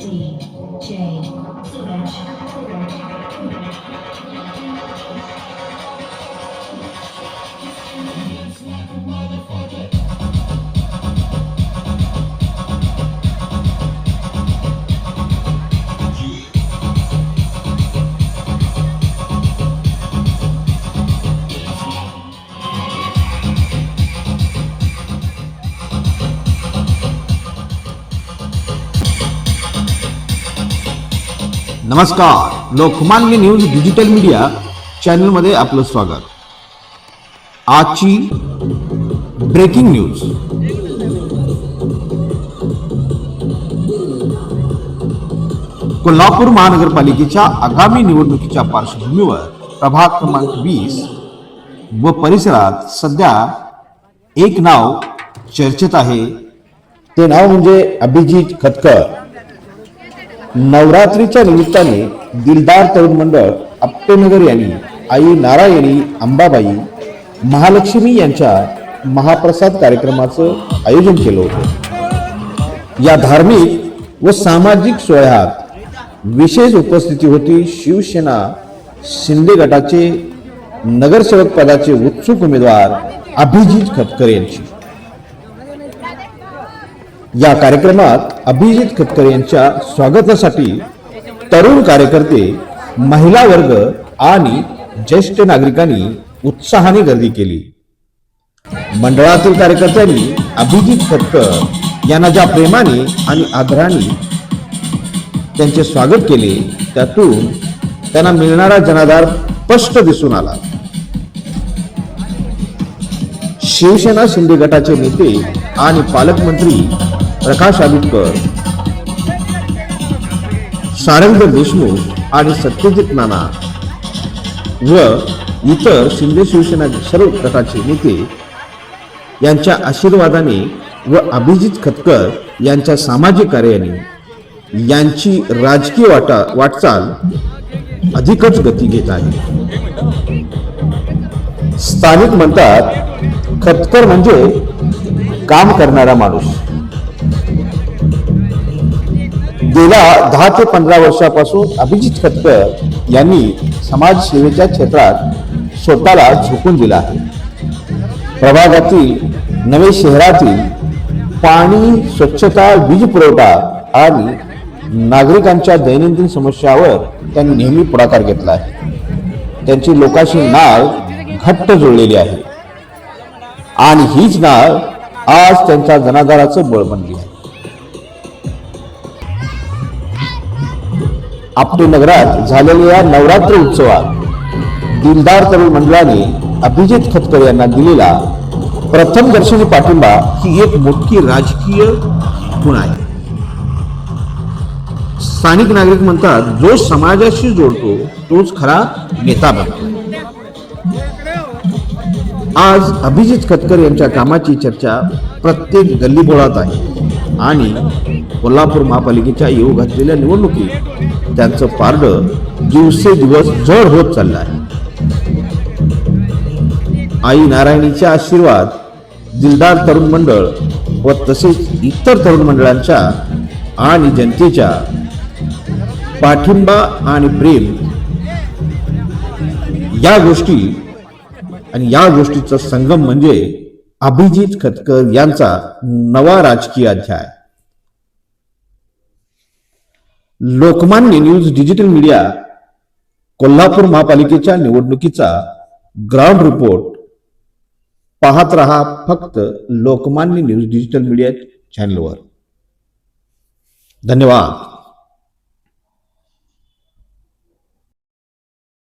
D J Suresh Suresh नमस्कार. Lokmanya news digital media चॅनलमध्ये आपलं स्वागत. आजची ब्रेकिंग न्यूज. कोल्हापूर महानगरपालिकेच्या आगामी निवडणुकीच्या पार्श्वभूमीवर प्रभाग क्रमांक वीस व परिसरात सध्या एक नाव चर्चेत आहे. ते नाव म्हणजे अभिजित खतकर. नवरात्रीच्या निमित्ताने दिलदार तरुण मंडळ आप्पेनगर यांनी आई नारायणी अंबाबाई महालक्ष्मी यांच्या महाप्रसाद कार्यक्रमाचं आयोजन केलं होतं. या धार्मिक व सामाजिक सोहळ्यात विशेष उपस्थिती होती शिवसेना शिंदे गटाचे नगरसेवक पदाचे उत्सुक उमेदवार अभिजित खतकर यांची. या कार्यक्रमात अभिजित खतकर यांच्या स्वागतासाठी तरुण कार्यकर्ते महिला वर्ग आणि ज्येष्ठ नागरिकांनी उत्साहाने गर्दी केली. मंडळातील कार्यकर्त्यांनी अभिजित खतकर यांना ज्या प्रेमाने आणि आदराने त्यांचे स्वागत केले त्यातून त्यांना मिळणारा जनाधार स्पष्ट दिसून आला. शिवसेना शिंदे गटाचे नेते आणि पालकमंत्री प्रकाश आबिटकर सारंग देशमुख आणि सत्यजित नाना व इतर शिंदे शिवसेना सर्व प्रकारचे नेते यांच्या आशीर्वादाने व अभिजित खतकर यांच्या सामाजिक कार्याने यांची राजकीय वाटा वाटचाल अधिकच गती घेत आहे. स्थानिक म्हणतात खतकर म्हणजे काम करणारा माणूस. गेल्या दहा ते पंधरा वर्षापासून अभिजित खतकर यांनी समाजसेवेच्या क्षेत्रात स्वतःला झोकून दिला आहे. प्रभागातील नवे शहरातील पाणी स्वच्छता वीज पुरवठा आणि नागरिकांच्या दैनंदिन समस्यावर त्यांनी नेहमी पुढाकार घेतला आहे. त्यांची लोकांशी नाळ घट्ट जुळलेली आहे. आणि हीच नाळ आज त्यांच्या जनाधाराचं बळ बनली आहे. आपटे नगरात झालेल्या नवरात्र उत्सवात दिलदार तरुण मंडळाने अभिजित खतकर यांना दिलेला प्रथम दर्शनी पाठिंबा ही एक मोठी राजकीय गुण आहे. स्थानिक नागरिक म्हणतात जो समाजाशी जोडतो तोच खरा नेता बनतो. आज अभिजित खतकर यांच्या कामाची चर्चा प्रत्येक गल्लीबोळात आहे. आणि कोल्हापूर महापालिकेच्या येऊ घातलेल्या निवडणुकीत त्यांचं पारड दिवसेदिवस जड होत चाललं आहे. आई नारायणीचे आशीर्वाद दिलदार तरुण मंडळ व तसेच इतर तरुण मंडळांच्या आणि जनतेच्या पाठिंबा आणि प्रेम या गोष्टी आणि या गोष्टीचा संगम म्हणजे अभिजित खतकर यांचा नवा राजकीय अध्याय. Lokmanya news digital media Kolhapur महापालिकेच्या निवडणुकीचा ग्राउंड रिपोर्ट. पाहत रहा फक्त लोकमान्य न्यूज डिजिटल मीडिया चॅनलवर. धन्यवाद.